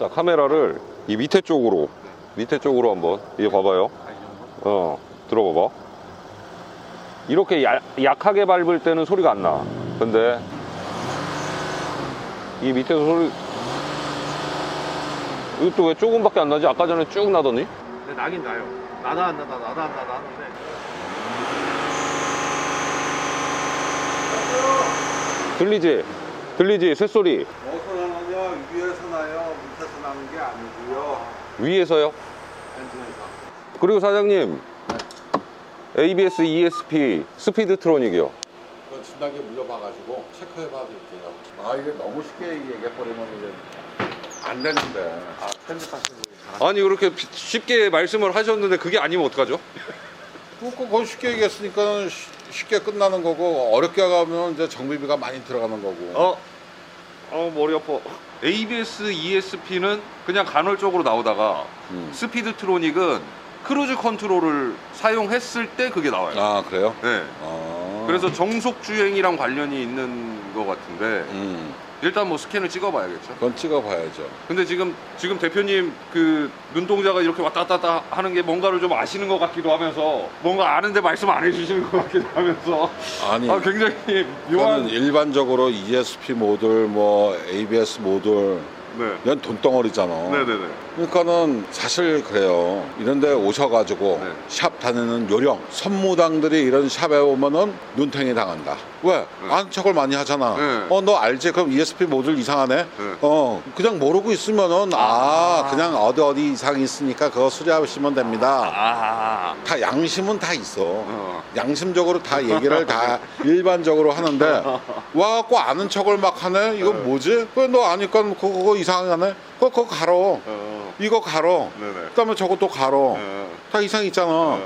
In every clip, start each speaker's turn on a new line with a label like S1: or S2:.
S1: 자 카메라를 이 밑에 쪽으로 밑에 쪽으로 한번 이게 봐봐요 어 들어봐봐 이렇게 야- 약하게 밟을 때는 소리가 안 나 근데 이 밑에서 소리 이것도 왜 조금밖에 안 나지? 아까 전에 쭉 나더니
S2: 근데 나긴 나요. 나다 안 나다 나다 안 나다 하는데
S1: 들리지? 들리지? 쇳소리.
S3: 어디서 나느냐 위에서 나요? 밑에서 나는 게 아니고요.
S1: 위에서요?
S3: 엔진에서.
S1: 그리고 사장님 ABS ESP 스피드 트로닉이요.
S3: 그 진하게 물려봐가지고 체크해봐 드릴게요. 아 이게 너무 쉽게 얘기해버리면 이제 안 되는데. 아 편집하시는 분이 잘
S1: 아니 그렇게 피- 쉽게 말씀을 하셨는데 그게 아니면 어떡하죠?
S3: 그 그건 쉽게 얘기했으니까 쉬- 쉽게 끝나는 거고 어렵게 가면 이제 정비비가 많이 들어가는 거고
S1: 어? 어 머리 아파 ABS ESP는 그냥 간헐적으로 나오다가
S3: 음.
S1: 스피드 트로닉은 크루즈 컨트롤을 사용했을 때 그게 나와요
S3: 아 그래요?
S1: 네.
S3: 아.
S1: 그래서 정속 주행이랑 관련이 있는 것 같은데
S3: 음.
S1: 일단 뭐 스캔을 찍어봐야겠죠.
S3: 그건 찍어봐야죠.
S1: 근데 지금 지금 대표님 그 눈동자가 이렇게 왔다 갔다 하는 게 뭔가를 좀 아시는 것 같기도 하면서 뭔가 아는데 말씀 안 해주시는 것 같기도 하면서.
S3: 아니
S1: 아 굉장히
S3: 저는
S1: 묘한
S3: 일반적으로 ESP 모듈 뭐 ABS 모듈.
S1: 네.
S3: 이건 돈덩어리잖아.
S1: 네네네
S3: 그러니까는 사실 그래요. 이런데 오셔가지고
S1: 네.
S3: 샵 다니는 요령 선무당들이 이런 샵에 오면은 눈탱이 당한다. 왜? 아는 척을 많이 하잖아.
S1: 네.
S3: 어너 알지? 그럼 ESP 모듈 이상하네.
S1: 네.
S3: 어 그냥 모르고 있으면은 아,
S1: 아.
S3: 그냥 어디 어디 이상이 있으니까 그거 수리하시면 됩니다.
S1: 아
S3: 다 양심은 다 있어.
S1: 어.
S3: 양심적으로 다 얘기를 다 일반적으로 하는데 와갖고 아는 척을 막 하네. 이거 뭐지? 그너 아니까 그거, 그거 이상하네. 그거 그거 가로.
S1: 어.
S3: 이거 가로.
S1: 네네
S3: 그다음에 저것도 가로.
S1: 어.
S3: 다 이상 있잖아.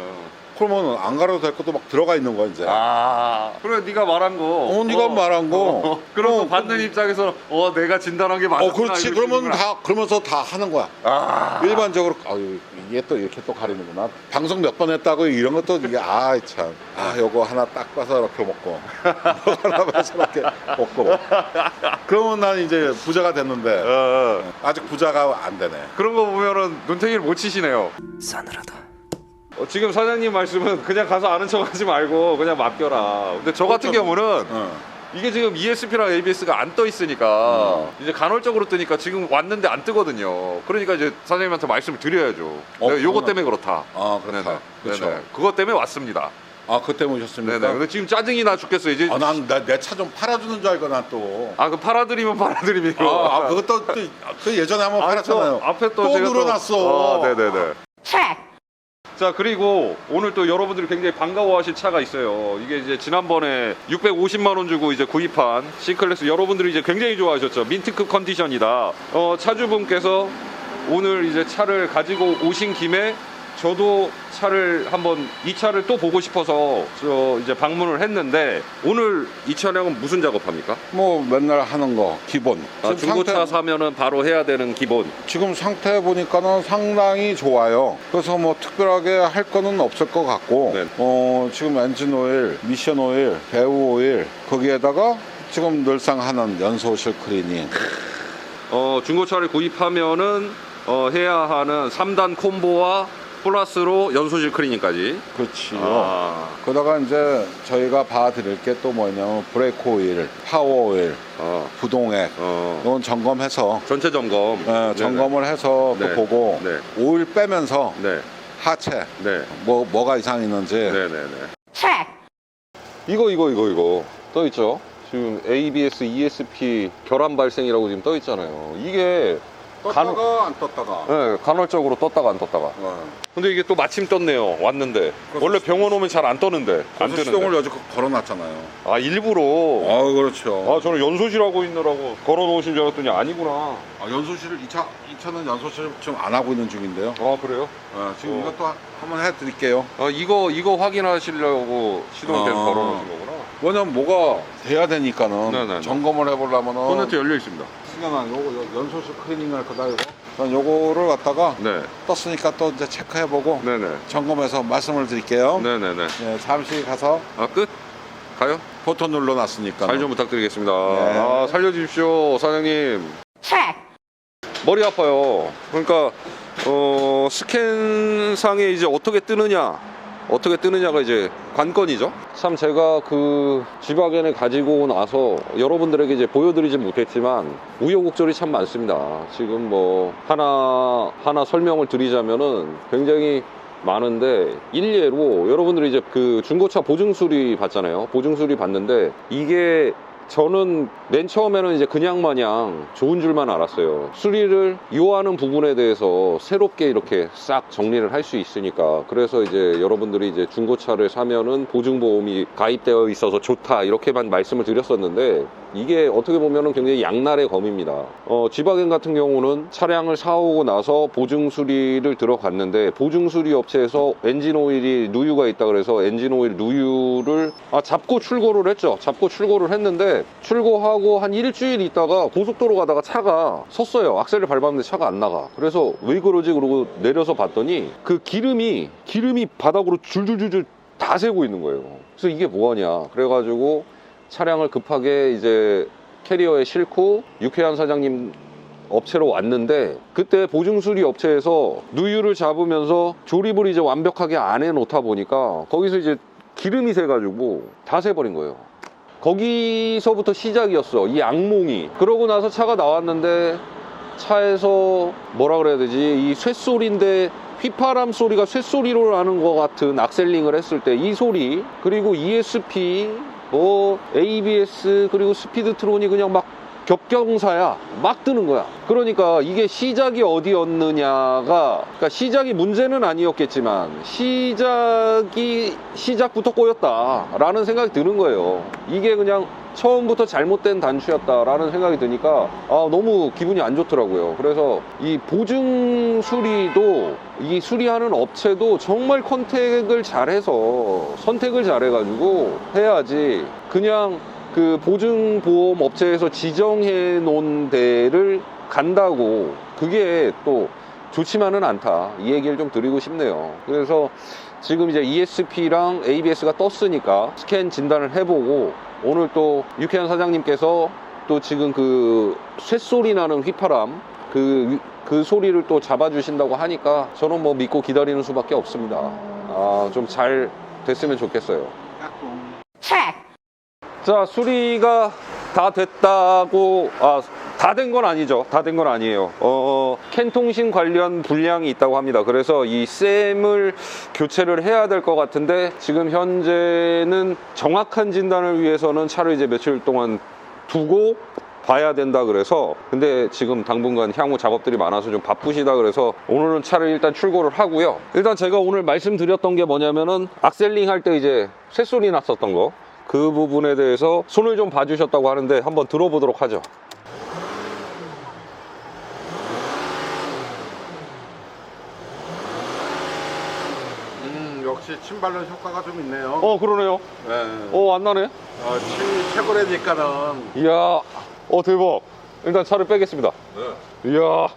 S1: 어.
S3: 그러면 안 가려도 될 것도 막 들어가 있는 거야 이제.
S1: 아 그래 네가 말한 거
S3: 어, 네가 말한 거.
S1: 어. 그럼
S3: 어,
S1: 또 받는 입장에서는 어 내가 진단한 게 맞구나
S3: 어, 그렇지. 그러면. 다 그러면서 다 하는 거야.
S1: 아
S3: 일반적으로 아유 이게 또 이렇게 또 가리는구나. 방송 몇 번 했다고 이런 것도 이게 아 참. 아 요거 하나 딱 봐서 이렇게 먹고 하나 봐서 이렇게 먹고. 그러면 난 이제 부자가 됐는데
S1: 어, 어.
S3: 아직 부자가 안 되네.
S1: 그런 거 보면은 눈탱이를 못 치시네요.
S4: 싸늘하다.
S1: 어, 지금 사장님 말씀은 그냥 가서 아는 척 하지 말고 그냥 맡겨라. 근데 저 같은
S3: 그렇죠.
S1: 경우는
S3: 어.
S1: 이게 지금 ESP랑 ABS가 안 떠 있으니까 이제 간헐적으로 뜨니까 지금 왔는데 안 뜨거든요. 그러니까 이제 사장님한테 말씀을 드려야죠.
S3: 어,
S1: 내가 요거
S3: 그러나-
S1: 때문에 그렇다.
S3: 아 그렇다.
S1: 네네.
S3: 그렇죠.
S1: 그것 때문에 왔습니다.
S3: 아 그때 오셨습니까?
S1: 네네. 근데 지금 짜증이 나 죽겠어. 이제
S3: 아, 난 내 차 좀 팔아주는 줄 알고 난 또.
S1: 아, 그 팔아드리면 팔아드리면.
S3: 아, 아, 그것도 또, 그 예전에 한번
S1: 아,
S3: 팔았잖아요.
S1: 또 앞에 또,
S3: 또
S1: 제가
S3: 늘어났어.
S1: 아, 네네네. 자 그리고 오늘 또 여러분들이 굉장히 반가워하실 차가 있어요. 이게 이제 지난번에 650만 원 주고 이제 구입한 C클래스 여러분들이 이제 굉장히 좋아하셨죠. 민트급 컨디션이다. 어, 차주분께서 오늘 이제 차를 가지고 오신 김에 저도 차를 한번 이 차를 또 보고 싶어서 저 이제 방문을 했는데 오늘 이 차량은 무슨 작업합니까?
S3: 뭐 맨날 하는 거 기본.
S1: 아,
S3: 지금
S1: 중고차
S3: 상태,
S1: 사면은 바로 해야 되는 기본.
S3: 지금 상태 보니까는 상당히 좋아요. 그래서 뭐 특별하게 할 거는 없을 것 같고,
S1: 네.
S3: 어, 지금 엔진 오일, 미션 오일, 배우 오일 거기에다가 지금 늘상 하는 연소실 클리닝.
S1: 어, 중고차를 구입하면은 어, 해야 하는 3단 콤보와 플러스로 연소실 클리닝까지.
S3: 그렇지요.
S1: 아,
S3: 그러다가 이제 저희가 봐드릴 게 또 뭐냐면 브레이크 오일, 파워 오일,
S1: 어,
S3: 부동액
S1: 어.
S3: 이건 점검해서
S1: 전체 점검.
S3: 예,
S1: 네네.
S3: 점검을 해서 또
S1: 네.
S3: 보고
S1: 네.
S3: 오일 빼면서
S1: 네,
S3: 하체
S1: 네,
S3: 뭐 뭐가 이상 있는지
S1: 네, 네, 네. 이거 이거 이거 이거 떠 있죠. 지금 ABS, ESP 결함 발생이라고 지금 떠 있잖아요. 이게
S3: 떴다가
S1: 간혹-
S3: 안 떴다가
S1: 네, 간헐적으로 떴다가 안 떴다가.
S3: 어.
S1: 근데 이게 또 마침 떴네요. 왔는데 원래 병원 오면 잘 안 떠는데 안 뜨는데.
S3: 시동을 여지껏 걸어놨잖아요
S1: 아 일부러.
S3: 아 그렇죠
S1: 아 저는 연소실하고 있느라고 걸어놓으신 줄 알았더니 아니구나.
S3: 아, 연소실을 이차이차는 연소실 지금 안 하고 있는 중인데요
S1: 아 그래요?
S3: 어, 지금
S1: 어.
S3: 이것도 하- 한번 해드릴게요
S1: 아 이거 이거 확인하시려고 시동을 계속
S3: 아.
S1: 걸어놓으신 거구나.
S3: 왜냐면 뭐가 돼야 되니까는
S1: 네네네.
S3: 점검을 해보려면은
S1: 본네트 열려 있습니다.
S3: 승현아 요거 요- 연소실 클리닝 할 거다 이거 전 요거를 갖다가
S1: 네,
S3: 떴으니까 또 이제 체크해보고
S1: 네네,
S3: 점검해서 말씀을 드릴게요
S1: 네네네.
S3: 네, 잠시 가서
S1: 아 끝? 가요?
S3: 버튼 눌러놨으니까
S1: 잘 좀 부탁드리겠습니다.
S3: 네.
S1: 아 살려주십시오, 사장님. 머리 아파요. 그러니까 어, 스캔상에 이제 어떻게 뜨느냐, 어떻게 뜨느냐가 이제 관건이죠. 참 제가 그 G바겐을 가지고 나서 여러분들에게 이제 보여드리진 못했지만 우여곡절이 참 많습니다. 지금 뭐 하나 하나 설명을 드리자면은 굉장히 많은데 일례로 여러분들이 이제 그 중고차 보증 수리 받잖아요. 보증 수리 받는데 이게 저는 맨 처음에는 이제 그냥 마냥 좋은 줄만 알았어요. 수리를 요하는 부분에 대해서 새롭게 이렇게 싹 정리를 할 수 있으니까. 그래서 이제 여러분들이 이제 중고차를 사면은 보증보험이 가입되어 있어서 좋다. 이렇게만 말씀을 드렸었는데 이게 어떻게 보면은 굉장히 양날의 검입니다. 어, 지바겐 같은 경우는 차량을 사오고 나서 보증 수리를 들어갔는데 보증 수리 업체에서 엔진 오일이 누유가 있다 그래서 엔진 오일 누유를 아, 잡고 출고를 했죠. 잡고 출고를 했는데 출고하고 한 일주일 있다가 고속도로 가다가 차가 섰어요. 악셀을 밟았는데 차가 안 나가. 그래서 왜 그러지? 그러고 내려서 봤더니 그 기름이 기름이 바닥으로 줄줄줄줄 다 새고 있는 거예요. 그래서 이게 뭐하냐? 그래가지고 차량을 급하게 이제 캐리어에 싣고 유쾌한 사장님 업체로 왔는데 그때 보증수리 업체에서 누유를 잡으면서 조립을 이제 완벽하게 안 해놓다 보니까 거기서 이제 기름이 새가지고 다 새버린 거예요. 거기서부터 시작이었어. 이 악몽이. 그러고 나서 차가 나왔는데 차에서 뭐라 그래야 되지? 이 쇳소리인데 휘파람 소리가 쇳소리로 나는 것 같은 악셀링을 했을 때 이 소리 그리고 ESP 뭐 ABS 그리고 스피드트론이 그냥 막 격경사야. 막 뜨는 거야. 그러니까 이게 시작이 어디였느냐가 그러니까 시작이 문제는 아니었겠지만 시작이 시작부터 꼬였다 라는 생각이 드는 거예요. 이게 그냥 처음부터 잘못된 단추였다라는 생각이 드니까 아, 너무 기분이 안 좋더라고요. 그래서 이 보증 수리도 이 수리하는 업체도 정말 컨택을 잘해서 선택을 잘해가지고 해야지 그냥 그 보증보험 업체에서 지정해 놓은 데를 간다고 그게 또 좋지만은 않다. 이 얘기를 좀 드리고 싶네요. 그래서 지금 이제 ESP랑 ABS가 떴으니까 스캔 진단을 해보고 오늘 또 유쾌한 사장님께서 또 지금 그 쇳소리 나는 휘파람 그, 위- 그 소리를 또 잡아주신다고 하니까 저는 뭐 믿고 기다리는 수밖에 없습니다. 아, 좀 잘 됐으면 좋겠어요. 자, 수리가 다 됐다고, 아, 다 된 건 아니죠. 다 된 건 아니에요. 어, 캔 통신 관련 불량이 있다고 합니다. 그래서 이 쌤을 교체를 해야 될 것 같은데, 지금 현재는 정확한 진단을 위해서는 차를 이제 며칠 동안 두고 봐야 된다 그래서 근데 지금 당분간 향후 작업들이 많아서 좀 바쁘시다 그래서 오늘은 차를 일단 출고를 하고요 일단 제가 오늘 말씀드렸던 게 뭐냐면은 악셀링 할 때 이제 쇳소리 났었던 거 그 부분에 대해서 손을 좀 봐주셨다고 하는데 한번 들어보도록 하죠.
S3: 음 역시 침 바른 효과가 좀 있네요.
S1: 어 그러네요.
S3: 네.
S1: 어 안 나네.
S3: 어, 침 최고래니까는.
S1: 이야 어 대박. 일단 차를 빼겠습니다.
S3: 네.
S1: 이야.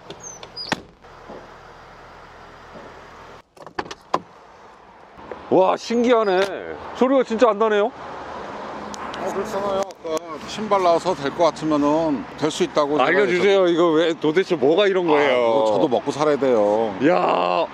S1: 와 신기하네. 소리가 진짜 안 나네요.
S3: 어, 그렇잖아요. 침 발라서 될 것 같으면은 될 수 있다고
S1: 알려주세요. 이거 왜 도대체 뭐가 이런
S3: 아,
S1: 거예요?
S3: 이거 저도 먹고 살아야 돼요.
S1: 야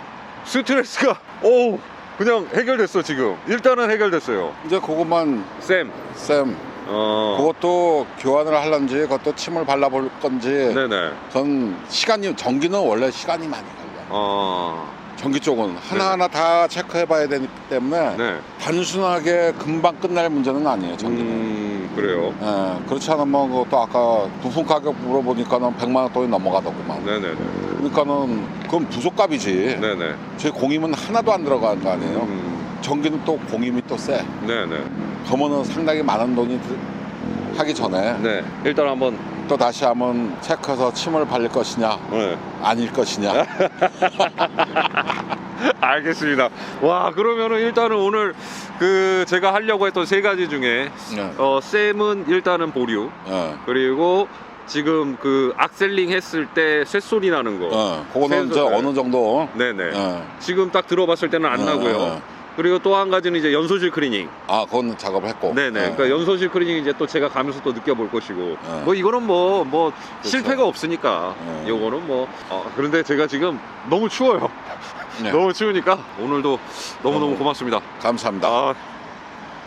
S1: 스트레스가 오 그냥 해결됐어 지금. 일단은 해결됐어요.
S3: 이제 그것만
S1: 쌤.
S3: 쌤
S1: 어.
S3: 그것도 교환을 할런지 그것도 침을 발라볼 건지
S1: 네네.
S3: 전 시간이 전기는 원래 시간이 많이 걸려.
S1: 어.
S3: 전기 쪽은 하나하나 다 체크해봐야 되기 때문에
S1: 네.
S3: 단순하게 금방 끝날 문제는 아니에요 전기는.
S1: 음 그래요.
S3: 예, 그렇지 않으면 그것도 아까 부품 가격 물어보니까는 100만 원 돈이 넘어가더구만.
S1: 네네네.
S3: 그러니까는 그건 부속값이지.
S1: 네네.
S3: 제 공임은 하나도 안 들어간 거 아니에요.
S1: 음.
S3: 전기는 또 공임이 또 세.
S1: 네네.
S3: 그러면은 상당히 많은 돈이 들- 하기 전에
S1: 네. 일단 한번.
S3: 또 다시 한번 체크해서 침을 발릴 것이냐
S1: 네.
S3: 아닐 것이냐.
S1: 알겠습니다. 와 그러면은 일단은 오늘 그 제가 하려고 했던 세 가지 중에
S3: 네.
S1: 어 쌤은 일단은 보류.
S3: 예.
S1: 그리고 지금 그 악셀링 했을 때 쇳소리 나는 거.
S3: 어, 그거는
S1: 쇠소- 네.
S3: 어느 정도
S1: 네네.
S3: 예.
S1: 지금 딱 들어봤을 때는 안
S3: 어,
S1: 나고요.
S3: 어.
S1: 그리고 또 한 가지는 이제 연소실 클리닝.
S3: 아 그건 작업을 했고
S1: 네네.
S3: 네.
S1: 그러니까 연소실 클리닝 이제 또 제가 가면서 또 느껴볼 것이고.
S3: 네.
S1: 뭐 이거는 뭐 뭐
S3: 그렇죠.
S1: 실패가 없으니까.
S3: 네.
S1: 요거는 뭐. 어, 그런데 제가 지금 너무 추워요.
S3: 네.
S1: 너무 추우니까 오늘도 너무 너무
S3: 너무
S1: 고맙습니다.
S3: 감사합니다
S1: 아,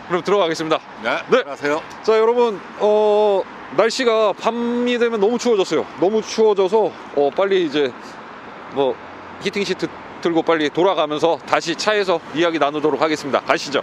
S1: 그럼 들어가겠습니다.
S3: 네,
S1: 네.
S3: 안녕하세요
S1: 자 여러분 어 날씨가 밤이 되면 너무 추워졌어요 너무 추워져서 어 빨리 이제 뭐 히팅 시트 들고 빨리 돌아가면서 다시 차에서 이야기 나누도록 하겠습니다. 가시죠